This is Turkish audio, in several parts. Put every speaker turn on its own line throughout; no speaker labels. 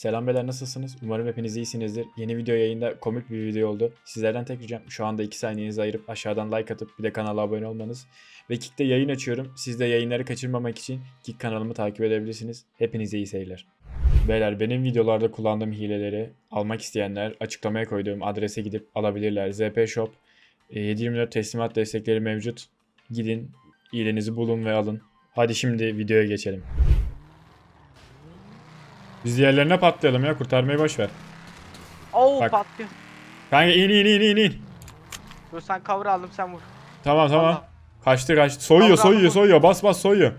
Selam beyler nasılsınız? Umarım hepiniz iyisinizdir. Yeni video yayında komik bir video oldu. Sizlerden tek ricam şu anda 2 saniyenizi ayırıp aşağıdan like atıp bir de kanala abone olmanız. Ve Kick'te yayın açıyorum. Siz de yayınları kaçırmamak için Kick kanalımı takip edebilirsiniz. Hepinize iyi seyirler. Beyler benim videolarda kullandığım hileleri almak isteyenler açıklamaya koyduğum adrese gidip alabilirler. ZP Shop e, 724 teslimat destekleri mevcut. Gidin hilenizi bulun ve alın. Hadi şimdi videoya geçelim. Biz diğerlerine patlayalım ya kurtarmayı boş ver.
Oo
Bak.
patlıyor.
Kanka in in in in in.
Dur sen cover aldım sen vur.
Tamam tamam.
Vallahi.
Kaçtı kaçtı. Soyuyor
Tamam,
soyuyor
tamam.
soyuyor. Bas bas soyuyor.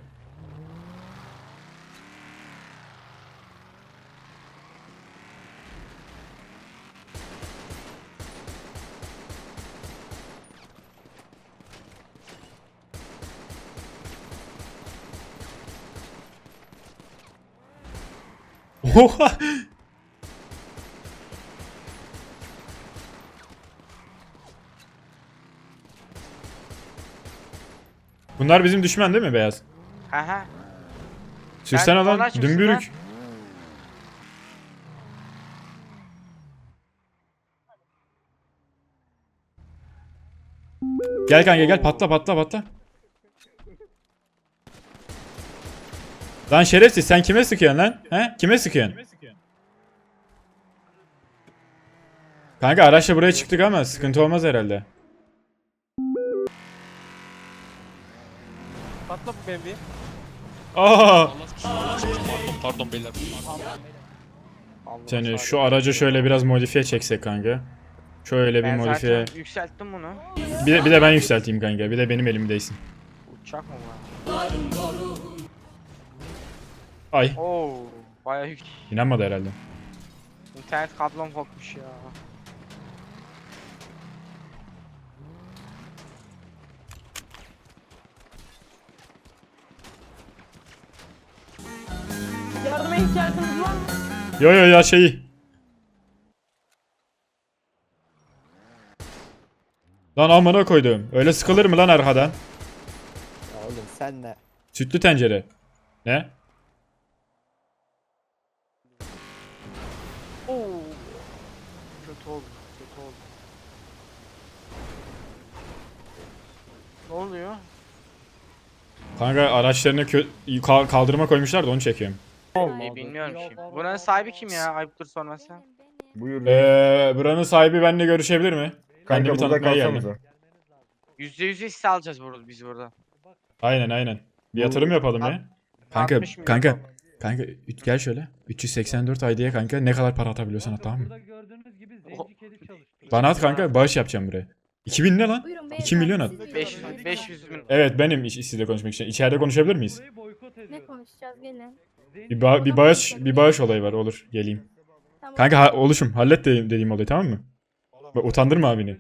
Oha! Bunlar bizim düşman değil mi Beyaz?
Aha.
Sürsene
Ben-
lan
onlar çıksın
dümbürük. Gel kanka gel patla patla patla. Lan şerefsiz sen kime sıkıyorsun lan? He? Kime sıkıyorsun? Kanka araçla buraya çıktık ama sıkıntı olmaz herhalde.
Patla bu bebeği.
Aa!
Pardon, pardon beyler.
Seni şu aracı şöyle biraz modifiye çeksek kanka. Şöyle bir
Ben
modifiye.
zaten yükselttim bunu.
Bir de, bir de ben yükselteyim kanka. Bir de benim elimdeysin.
Uçak mı var?
Ay.
Oo baya yük.
inanmadı herhalde.
İnternet kablom kopmuş ya.
Yardıma ihtiyacınız var mı?
Yo yo ya şeyi. Lan amına koydum. Öyle sıkılır mı lan arkadan?
Ya oğlum sen ne?
Sütlü tencere. Ne?
Oo. Kötü oldu. Kötü oldu. Ne oluyor?
Kanka araçlarını kö- ka- kaldırıma koymuşlar da onu çekiyorum.
E, bilmiyorum şimdi. Buranın sahibi kim ya? Ayıptır sorması.
Buyur.
Ee, buranın sahibi benimle görüşebilir mi?
Kanka
Kendimi
burada
tanıtmaya geldim.
kalsanıza.
Yüzde yüz hisse alacağız burada, biz burada.
Aynen aynen. Bir yatırım yapalım ya. Kanka
60 milyon
kanka kanka üç- gel şöyle. 384 ID'ye kanka ne kadar para atabiliyorsan at tamam mı?
Burada gördüğünüz gibi zenci kedi çalıştı.
Bana at kanka bağış yapacağım buraya. 2000 ne lan?
Buyurun
2 milyon at.
500, 500 bin.
Evet benim iş- sizle konuşmak için. İçeride konuşabilir miyiz?
Ne konuşacağız gelin.
Bir, ba- bir bağış bir bağış olayı var olur geleyim.
Tamam.
Kanka ha- oluşum hallet dediğim, dediğim olayı tamam mı? Bak, utandırma abini.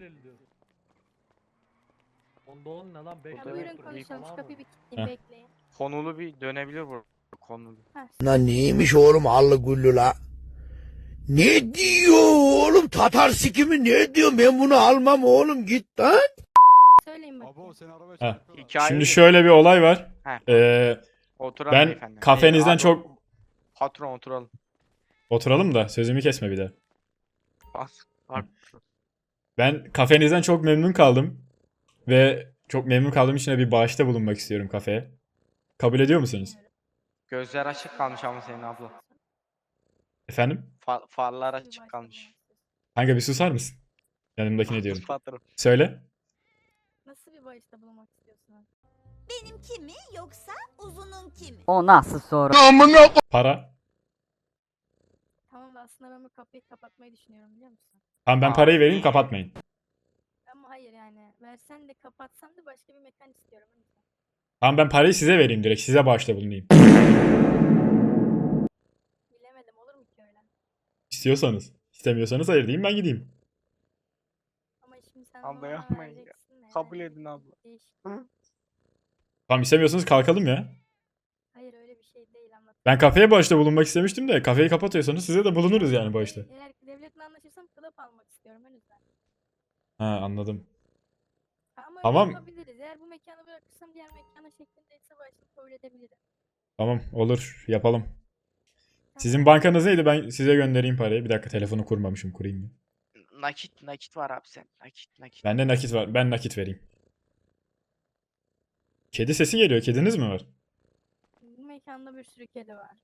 Onda on ne lan? Beş
Ya
tane
buyurun
kurayı
konuşalım şu
falan
kapıyı bir
Heh.
kilitleyeyim bekleyin.
Konulu bir dönebilir bu konulu.
Lan neymiş oğlum allı güllü la? Ne diyor oğlum Tatar sikimi ne diyor ben bunu almam oğlum git lan.
Söyleyin bakayım.
Ha.
Hikaye
Şimdi şöyle bir olay var.
Heh.
Ee,
Oturalım
ben
beyefendi.
kafenizden
Eyvallah.
çok
Patron oturalım.
oturalım da sözümü kesme bir de.
Bas. Bak.
Ben kafenizden çok memnun kaldım. Ve çok memnun kaldığım için de bir bağışta bulunmak istiyorum kafeye. Kabul ediyor musunuz?
Gözler açık kalmış ama senin abla.
Efendim?
Fa- farlar açık kalmış.
Kanka bir susar mısın? Yanımdakine diyorum.
Patron.
Söyle.
Nasıl bir bağışta bulunmak istiyorsunuz?
Benimki mi yoksa uzununki mi?
O nasıl soru?
Para.
Tamam da aslında ben bu kapıyı kapatmayı düşünüyorum biliyor musun?
Tamam ben
Aa.
parayı vereyim kapatmayın.
Ama hayır yani versen de kapatsan da başka bir mekan istiyorum.
Tamam ben parayı size vereyim direkt. Size bağışta bulunayım.
Bilemedim olur mu ki öyle?
İstiyorsanız. İstemiyorsanız hayır diyeyim ben gideyim.
Ama şimdi sen
Abla
bana
yapmayın ya.
vereceksin de
Kabul
yani
edin abla.
değişik.
Tamam istemiyorsanız kalkalım ya.
Hayır öyle bir şey değil anlat.
Ben kafeye bağışta bulunmak istemiştim de kafeyi kapatıyorsanız size de bulunuruz yani bağışta.
Eğer devletle anlaşırsam kılıp almak istiyorum o yüzden.
Ha anladım.
Ha, Ama
Tamam.
yapabiliriz. Eğer bu mekanı bırakırsam diğer mekana şeklinde ise başını kabul edebilirim.
Tamam olur yapalım. Sizin bankanız neydi? Ben size göndereyim parayı. Bir dakika telefonu kurmamışım. Kurayım mı?
Nakit nakit var abi sen. Nakit nakit.
Bende nakit var. Ben nakit vereyim. Kedi sesi geliyor. Kediniz mi var?
Bu mekanda bir sürü kedi var.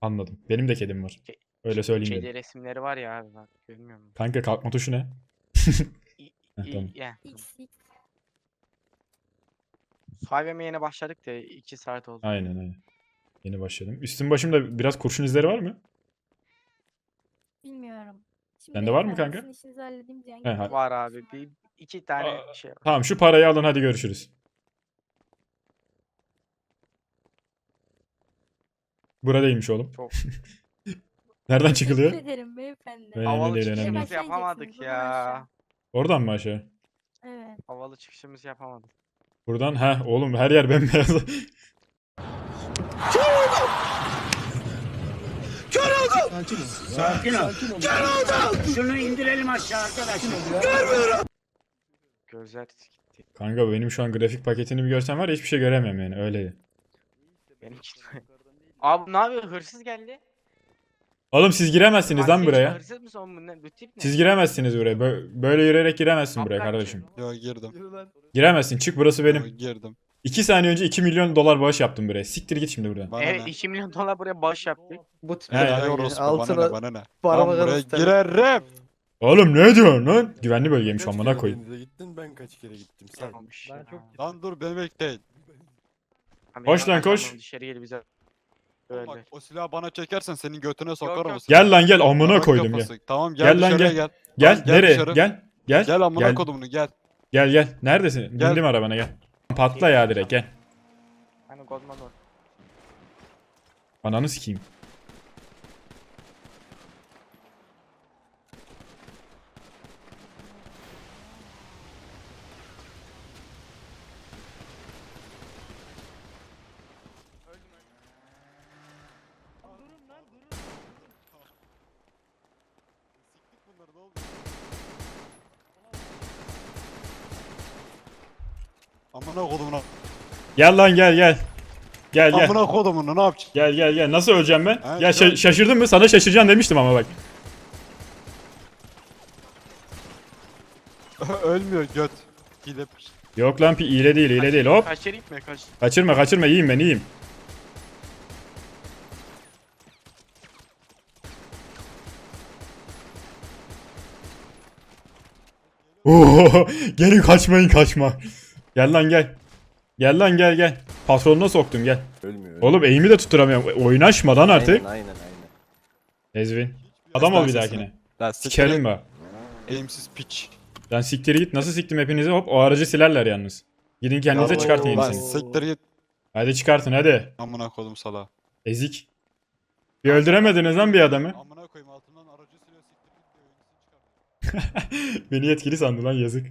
Anladım. Benim de kedim var.
Ke-
Öyle söyleyeyim
Kedi
dedim.
resimleri var ya abi bak görmüyor musun?
Kanka kalkma tuşu ne?
İyi,
Heh, tamam.
ya.
X X.
Five yeni başladık da 2 saat oldu.
Aynen aynen. Yeni başladım. Üstüm başımda biraz kurşun izleri var mı?
Bilmiyorum. Şimdi
Sende var mı kanka?
sizin işinizi halledeyim diyen
He, ha-
Var abi bir iki tane
Aa,
şey var.
Tamam şu parayı alın hadi görüşürüz. Buradaymış oğlum.
Çok.
Nereden
Teşekkür
çıkılıyor?
ederim beyefendi.
Önemli
Havalı
değil,
çıkışımızı yapamadık ya.
Oradan mı aşağı?
Evet.
Havalı çıkışımızı yapamadık.
Buradan ha oğlum her yer bembeyaz.
Gözler gitti.
Kanka benim şu an grafik paketini bir görsen var ya hiçbir şey göremiyorum yani öyle.
Benim Abi ne yapıyor? Hırsız geldi.
Oğlum siz giremezsiniz lan buraya.
Hırsız mısın oğlum bu ne? Bu tip ne?
Siz giremezsiniz buraya. Bö- Böyle yürüyerek giremezsin buraya kardeşim.
Yo girdim.
Giremezsin. Çık burası
Yo,
benim.
girdim.
2 saniye önce 2 milyon dolar bağış yaptım buraya. Siktir git şimdi buradan.
Bana
Evet
ne?
2 milyon dolar buraya bağış yaptık.
Bu tip
He,
ya, orospu bana ne bana ne. Lan
parmak
buraya
arası
girerim.
Oğlum ne diyorsun lan? Güvenli bölgeymiş amına koyayım.
gittin ben kaç kere gittim sen.
Olmuş
Ben
ya.
çok
Lan dur beni bekleyin.
Abi
Koş lan, koş.
Dışarı gel bize.
Bak
Böyle.
o silahı bana çekersen senin götüne sokarım
yok.
o silahı.
Gel lan gel amına
Yarak
koydum gel.
kafası. Tamam gel,
Gel lan,
dışarıya
gel.
gel.
Gel, nereye?
dışarı.
Gel. Gel.
Gel amına
Gel.
kodumunu gel.
Gel gel. Neredesin?
Gel.
Bindim arabana gel. Patla ya direkt gel.
Hani Goldman Lord.
Ananı sikeyim.
Amına kodumuna.
Gel lan gel gel. Gel gel.
Amına kodumunu ne yapacaksın?
Gel gel gel. Nasıl öleceğim ben?
Ha,
Gel şa- şaşırdın mı? Sana şaşıracaksın demiştim ama bak.
Ölmüyor göt. Gidip.
Yok lan pi hile değil hile değil hop.
Kaçırayım mı? Kaç.
Kaçırma kaçırma iyiyim ben iyiyim. Oo, gelin kaçmayın kaçma. Gel lan gel. Gel lan gel gel. Patronuna soktum gel.
Ölmüyor.
Oğlum eğimi de tutturamıyorum. Oynaşma lan artık.
Aynen aynen aynen.
Ezvin. Adam ol bir dahakine.
Lan
Sikerim bak.
Eğimsiz piç.
Lan siktir git. Nasıl siktim hepinizi? Hop o aracı silerler yalnız. Gidin kendinize çıkartın
Lan
yenisini.
siktir git.
Hadi çıkartın hadi.
Amına kodum sala.
Ezik. Bir öldüremediniz lan bir adamı.
Amına koyayım altından aracı siliyor siktir git diyor.
Beni yetkili sandı lan yazık.